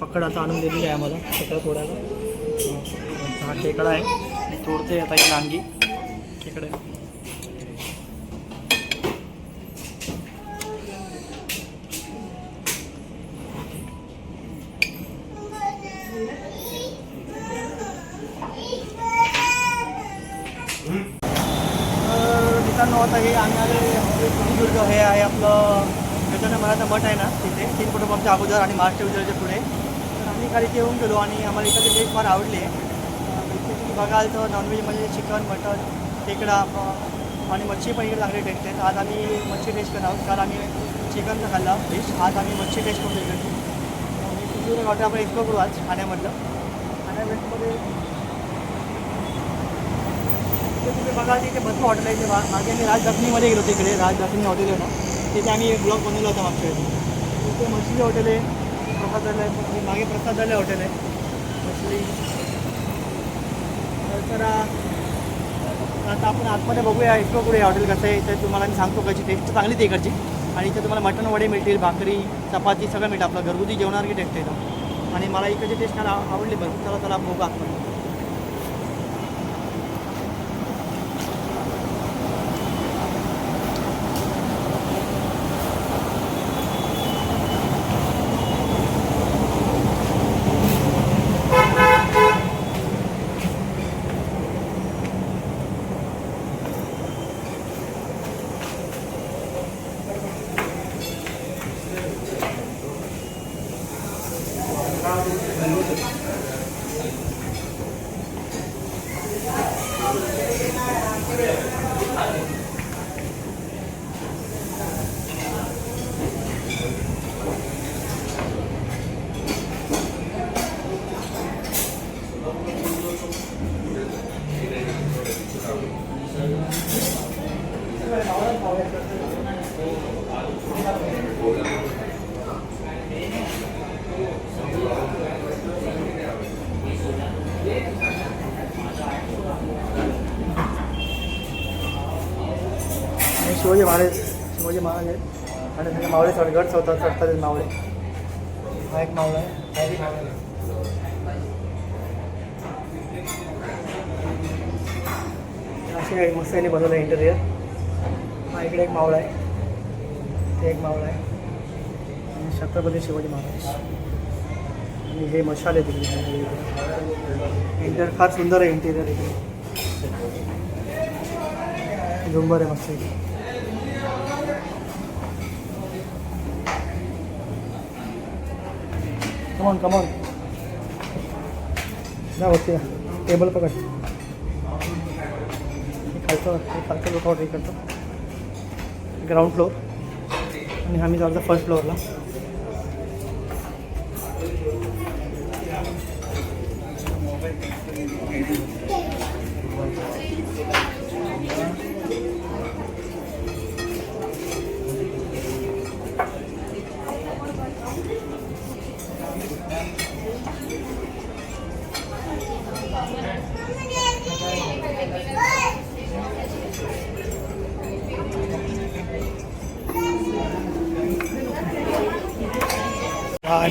पकड आता आणून दिलेली आहे आम्हाला खेकडा तोडायला हा खेकडा आहे. मी तोडते आता ही लांगी खेकडे. तर मित्रांनो आता हे आम्ही आले आपले हे आहे आपलं गजानन महाराजचा मठ आहे ना तिथे. तीन कुटुंबाच्या अगोदर आणि महाराष्ट्र विद्यालयाच्या तर खाली इथे येऊन गेलो आणि आम्हाला इकडचे डिश फार आवडले. स्पेशली बघाल तर नॉनव्हेजमध्ये चिकन मटन खेकडा आणि मच्छी पण इकडे चांगली टेस्ट आहेत आज आम्ही मच्छी टेस्ट करणार आहोत. काल आम्ही चिकनचा खाल्ला. डिश आज आम्ही मच्छी टेस्ट करून इकडची आणि हॉटेल आपण एक्सप्लोर करू आज ठाण्यामधलं ठाण्या वेस्टमध्ये इथे तुम्ही बघा तिथे भरपूर हॉटेल आहे. ते मागे आम्ही राज दखनीमध्ये गेलो तिकडे राज दखनी हॉटेल आहे ना. तिथे आम्ही ब्लॉग बनवला होता मागच्या वेळी तिथे मछली हॉटेल आहे. प्रसाद आहे मागे प्रसाद हॉटेल आहे. मछली. तर आता आपण आतमध्ये बघूया इकडं करूया हॉटेल कसं आहे तर तुम्हाला मी सांगतो कशी टेस्ट चांगली ते इकडची आणि इथे तुम्हाला मटण वडे मिळतील भाकरी चपाती सगळं मिळतं आपलं. घरगुती जेवणासारखी टेस्ट आहे आणि मला इकडची टेस्ट मला आवडली बरं. चला चला बघू आतमध्ये आणि शिवाजी महाराज शिवाजी महाराज आहेत. आणि त्यांच्या मावळे चढ गड चढतात चढतात ते मावळे. हा एक मावळा आहे. असे एक मस्त यांनी बनवलं इंटेरियर हा इकडे एक मावळा आहे. ते एक मावळा आहे. आणि छत्रपती शिवाजी महाराज. आणि हे मशाल आहे तिकडे. इंटर फार सुंदर आहे इंटेरियर इकडे. झुंबर आहे मस्त कमॉन कमॉन जा होते टेबल पकड. हे खालचं खालचं लोक ऑर्डर करतो. ग्राउंड फ्लोअर आणि आम्ही जातो फर्स्ट फ्लोअरला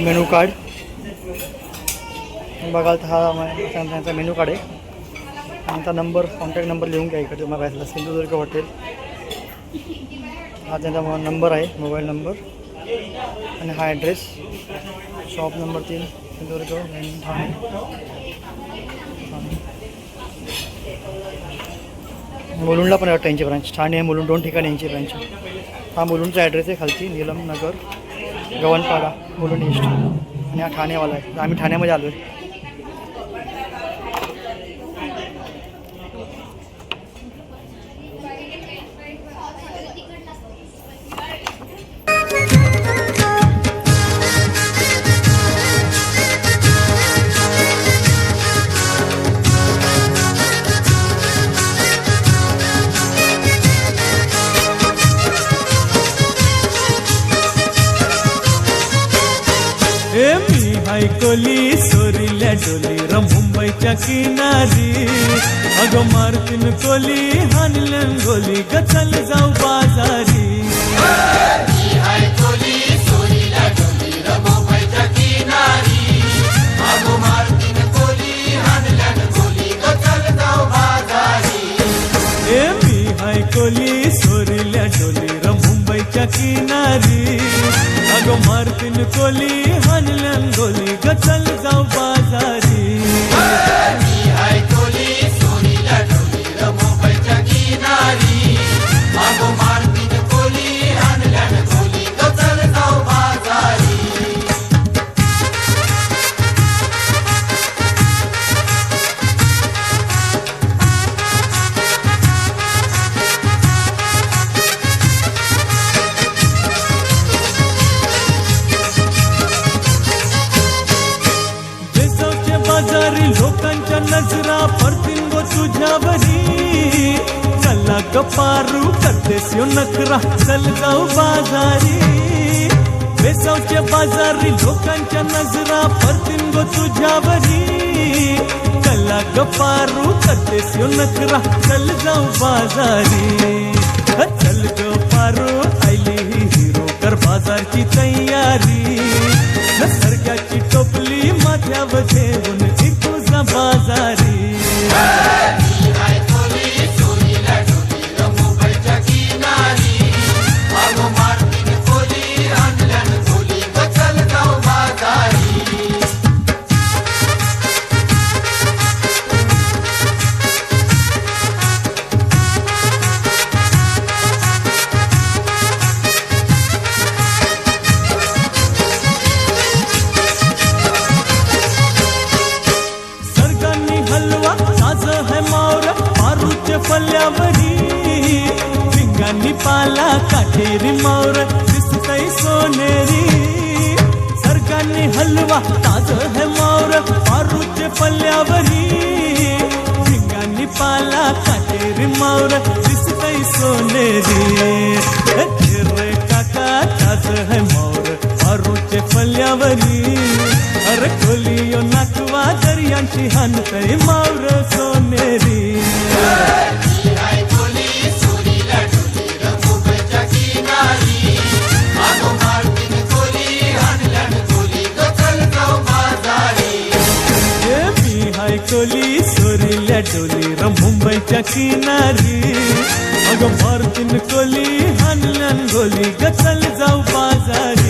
मेनू कार्ड. बघाल तर हा त्यांचा मेनू कार्ड आहे. आमचा नंबर कॉन्टॅक्ट नंबर लिहून घ्या इकडे तुम्हाला. पाहिजे सिंधुदुर्ग हॉटेल हा त्यांचा नंबर आहे मोबाईल नंबर. आणि हा ॲड्रेस शॉप नंबर तीन. सिंधुदुर्ग ठाणे मुलुंडला पण वाटतं यांची ब्रांच ठाणे आहे मुलुंड दोन ठिकाणी यांची ब्रांच हा मुलुंडचा ॲड्रेस आहे खालची नीलम नगर. गवनपाडा बोलून ईस्ट आणि हा ठाणेवाला आहे. तर आम्ही ठाण्यामध्ये आलो आहे डोली सोरिल्या डोली मुंबईच्या किनारी. अगो मारतीन कोली हानल्यान गोली गचल जाऊ बाजारी. कोली सोरिल्या डोली र मुंबईच्या किनारी. अगो मारतीन कोली हानल्यान गोली ग नजरा पडतील गो तुझ्यावरी चला ग पारू करतेस यो नखरा चल जाऊ बाजारी. चल ग पारू आयली ही हिरो कर बाजारची तयारी. न सरक्याची टोपली माथ्यावर ठेवून इकूजा बाजारी. पल्ल्यावरी फल्यावरी पाला काठेरी मावर दिसतय सोनेरी. सरगांनी हलवा ताज है मावर मारूचे पल्ल्यावरी. पिंगांनी पाला काठेरी मावर दिसतय सोनेरी. रे काका ताज है मावर मारूचे पल्ल्यावरी. अरे खोलियो नाचवा दर्यांची हानतय मावर सोनेरी. सोरील्या डोलीरा मुंबईच्या किनारी. अगं मारतीन कोली हानल्यान गोली गचल जाऊ बाजारी.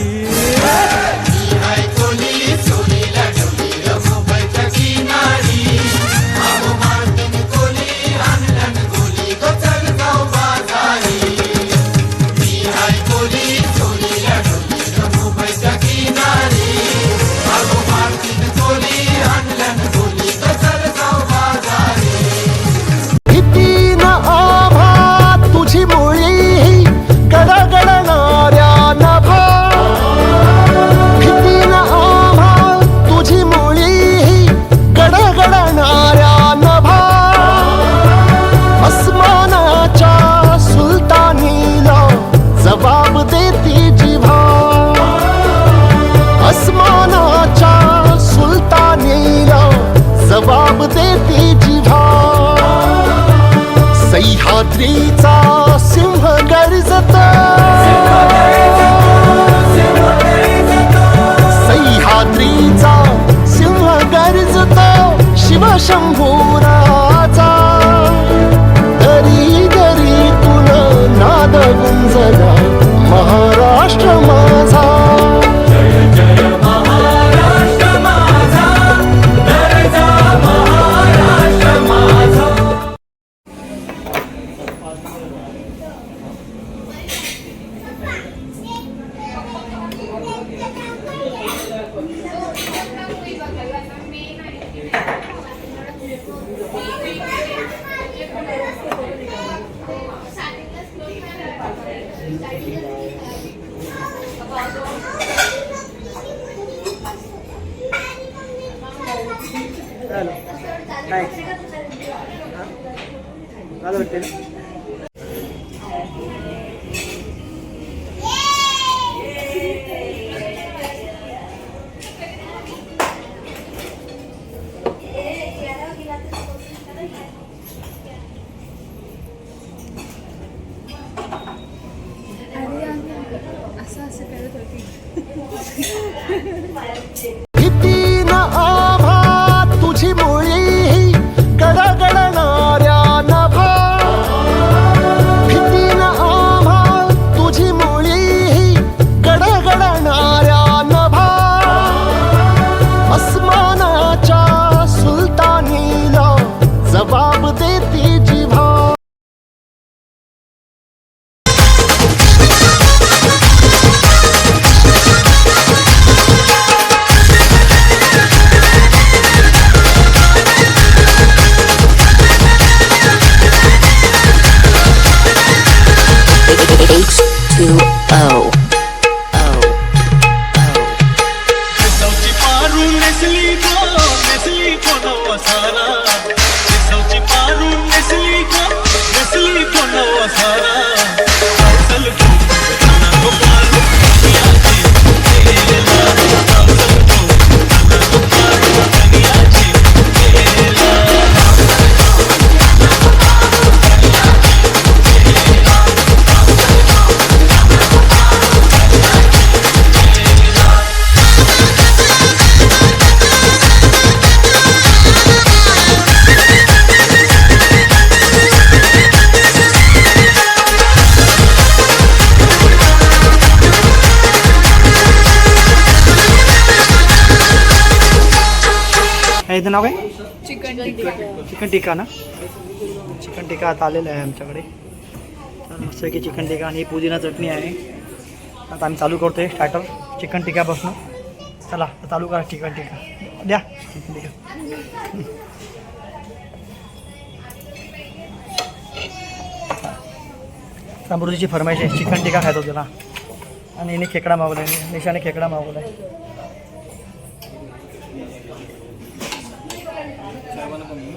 नाव काय? चिकन टिक्का. चिकन टिक्का ना? चिकन टिक्का आता आलेलं आहे आमच्याकडे. तर मस्तपैकी चिकन टिक्का आणि पुदिना चटणी आहे. आता आम्ही चालू करतोय स्टार्टर चिकन टिक्क्यापासून. चला आता चालू करा चिकन टिक्का. द्या. चिकन टिक्का समृद्धीची फरमाईश आहे. चिकन टिक्का खायचो त्याला. आणि हिने खेकडा मागवला आहे निशाने खेकडा मागवला आहे Sama na kami.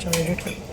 Jangan lupa.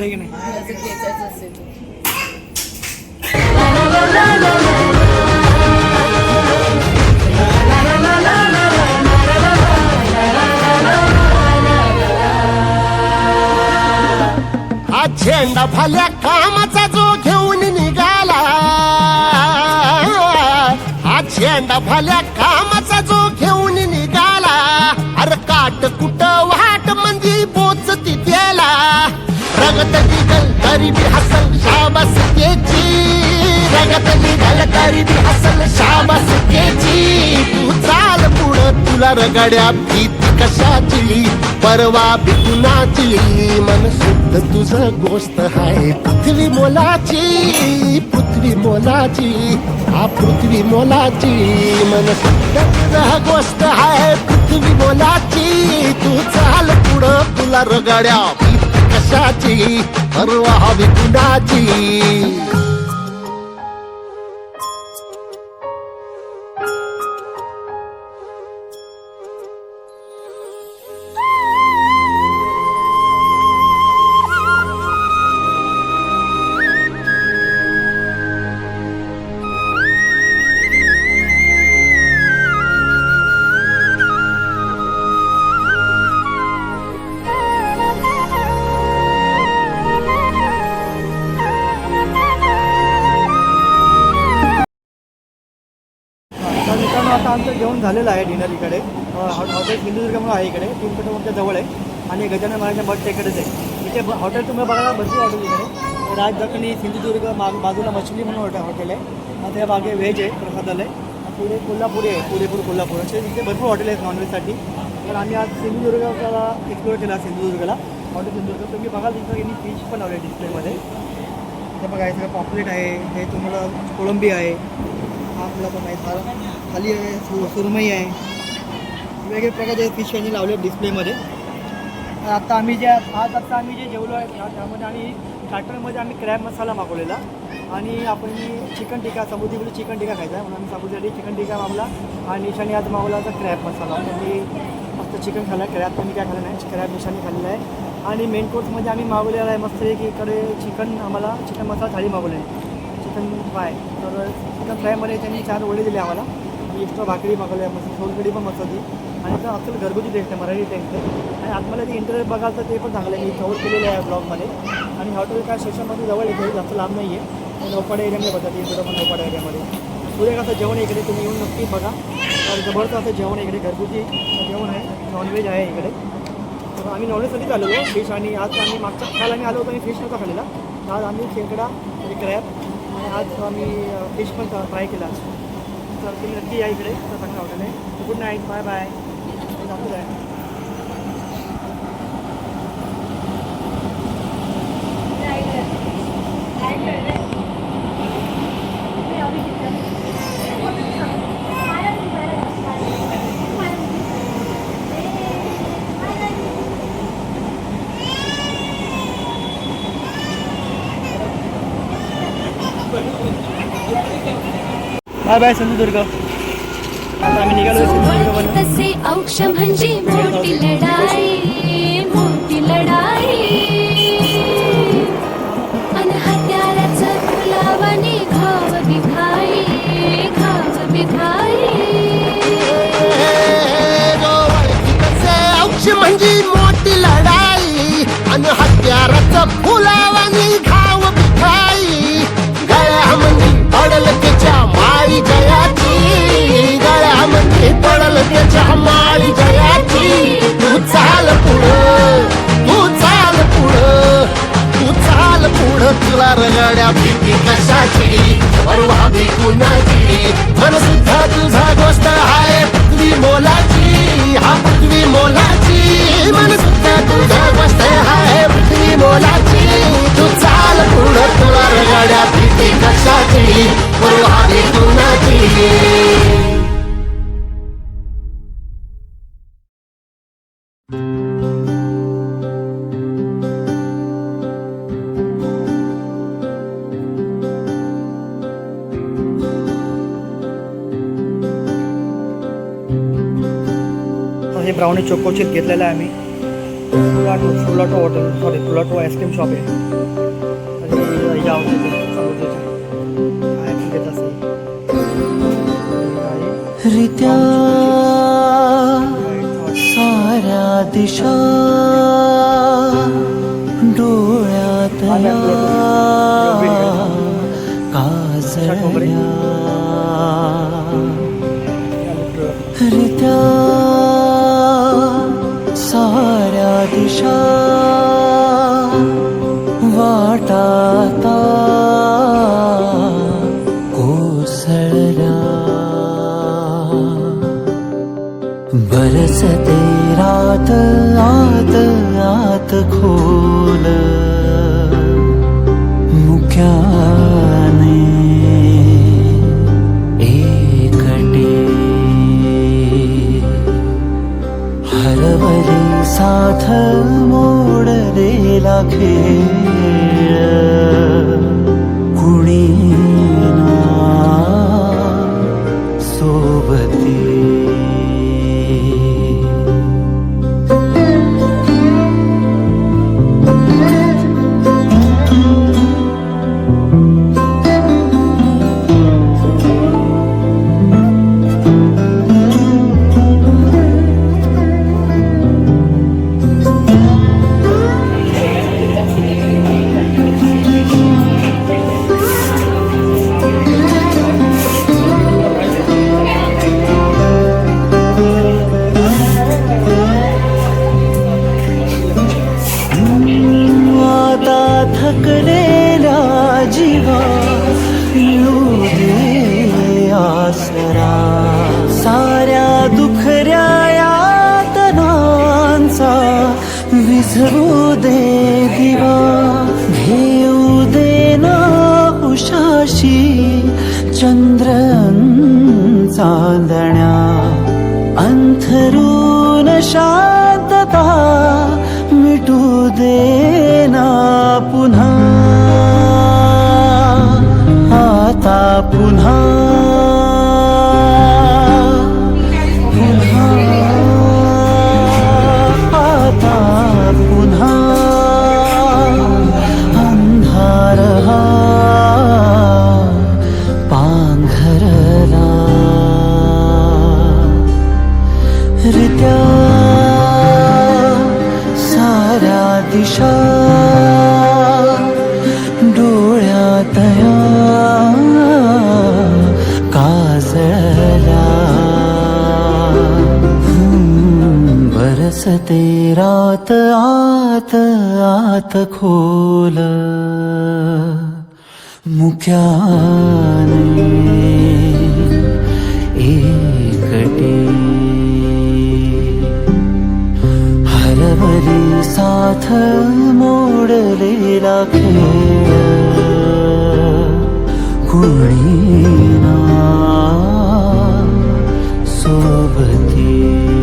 तुटलं की नाही? झेंडा भल्या कामाचा जो घेऊन निघाला. हा झेंडा भल्या कामाचा जो घेऊन निघाला. अरे काट वाट निघल तरी हसल शाबास त्याची झालं निघल तरी बी हसल शाबास त्याची तू चाल पुढं तुला रगड्या भीती कशाची परवा बी कुणाची मन शुद्ध तुझं गोष्ट आहे पृथ्वी मोलाची पृथ्वी मोलाची हा पृथ्वी मोलाची मन शुद्ध तुझं गोष्ट आहे पृथ्वी मोलाची तू चाल पुढं तुला रगड्या कशाची परवा हवी कुणाची झालेलं आहे डिनर इकडे. हॉ- हॉटेल सिंधुदुर्ग आहे इकडे. तीन पेट्रोलच्या जवळ आहे. आणि गजानन महाराजच्या मठ इकडेच आहे. इथे हॉटेल तुम्ही बघायला भरपूर हॉटेल इकडे. राज दखनी सिंधुदुर्ग माग बाजूला मछली म्हणून हॉटेल हॉटेल आहे. आणि त्या मागे व्हेज आहे प्रसादालय. पुढे कोल्हापुरी आहे. पुरेपूर कोल्हापूर. असे इथे भरपूर हॉटेल आहेत नॉनव्हेजसाठी तर आम्ही आज सिंधुदुर्गाला एक्सप्लोर केला सिंधुदुर्गला. हॉटेल सिंधुदुर्ग. तुम्ही बघाल तिथं यांनी फिश पण लावले डिस्प्लेमध्ये हे बघा हे सगळं पॉपलेट आहे. हे तुम्हाला कोळंबी आहे. हा आपला पण आहे. खाली थाली आहे सु सुरमई आहे. वेगवेगळ्या प्रकारचे फिश यांनी लावले डिस्प्लेमध्ये आता आम्ही जे आज आत्ता आम्ही जे जेवलो आहे त्यामध्ये आम्ही स्टार्टरमध्ये आम्ही क्रॅब मसाला मागवलेला. आणि आपण चिकन टिक्का समुद्रीमध्ये चिकन टिका खायचा आहे म्हणून आम्ही समुद्रीसाठी चिकन टिक्का मागवला. आणि निशाने आज मागवला होता क्रॅब मसाला. त्यांनी फक्त चिकन खाल्लं. क्रॅब त्यांनी काय खाल्लं नाही. क्रॅब निशाने खाल्लेलं आहे. आणि मेन कोर्समध्ये आम्ही मागवलेला आहे मस्त की इकडे चिकन आम्हाला चिकन मसाला थाळी मागवली आहे चिकन फ्राय तर चिकन फ्रायमध्ये त्यांनी चार वडे दिले आम्हाला. एक्स्ट्रा भाकरी मागवल्या मस्त सोलकडी पण मस्त होती. आणि तर असेल घरगुती टेस्ट आहे मराठी टेस्ट आहे. आणि आतमध्ये ते इंटरव्ह्यू बघाल तर ते पण चांगलं आहे. मी कवर केलेलं आहे ब्लॉगमध्ये आणि हॉटेल काय स्टेशनमध्ये जवळ येते जास्त लांब नाही आहे नौपाडा एरियामध्ये बघा इकडं पण नौपाडा एरियामध्ये पुढे कसं जेवण इकडे तुम्ही येऊन नक्की बघा. तर जबरदस्त असं जेवण इकडे घरगुती जेवण आहे. नॉनव्हेज आहे इकडे. तर आम्ही नॉनव्हेजसाठीच आलेलो फिश आणि आज आम्ही मागच्या काल आम्ही आलो होतो आम्ही फिश नव्हता खाल्लेला. आज आम्ही खेकडा म्हणजे आणि आज आम्ही फिश पण ट्राय केला. तर तुम्ही नक्की या इकडे. तर चांगलं हॉटेल आहे गुड नाईट बाय बाय जातो आहे बाय बाय सिंधुदुर्ग आता आम्ही निघालो औक्ष म्हणजे मोठी लढाई मोठी लढाई. अन हत्याराचं फुलावाने घाव बिघाई घाव बिघाई औक्ष म्हणजे मोठी लढाई. आणि हत्याराचं फुलावानी जयाची गळ्यामध्ये पडल त्याच्या माळी जयाची. तू चाल पुढं तू चाल पुढं तू चाल पुढं. तुला रगड्या भीती कशाची? परवा भी कुणाची? सुद्धा तुझा गोष्ट आहे पृथ्वी मोलाची. हा पृथ्वी मोलाची. मन सुद्धा तुझा गोष्ट आहे पृथ्वी मोलाची. तू चाल पुढं तुला रगाड्या भीती कशाची? परवा भी कुणाची? ब्राउनी चोको घेतलेला आहे आम्ही. फुलाटो फुलाटो हॉटेल सॉरी फुलाटो आईस्क्रीम शॉप आहे आणि या समुद्राच्या काय पण घेत असेल रित्या साऱ्या दिशा डोळ्यात वाट ओसरा बरसते रात। ते रात आत आत खोल मुख्याने एकटे हरभरी साथ मोडलेला खेळ कुणी ना सोबती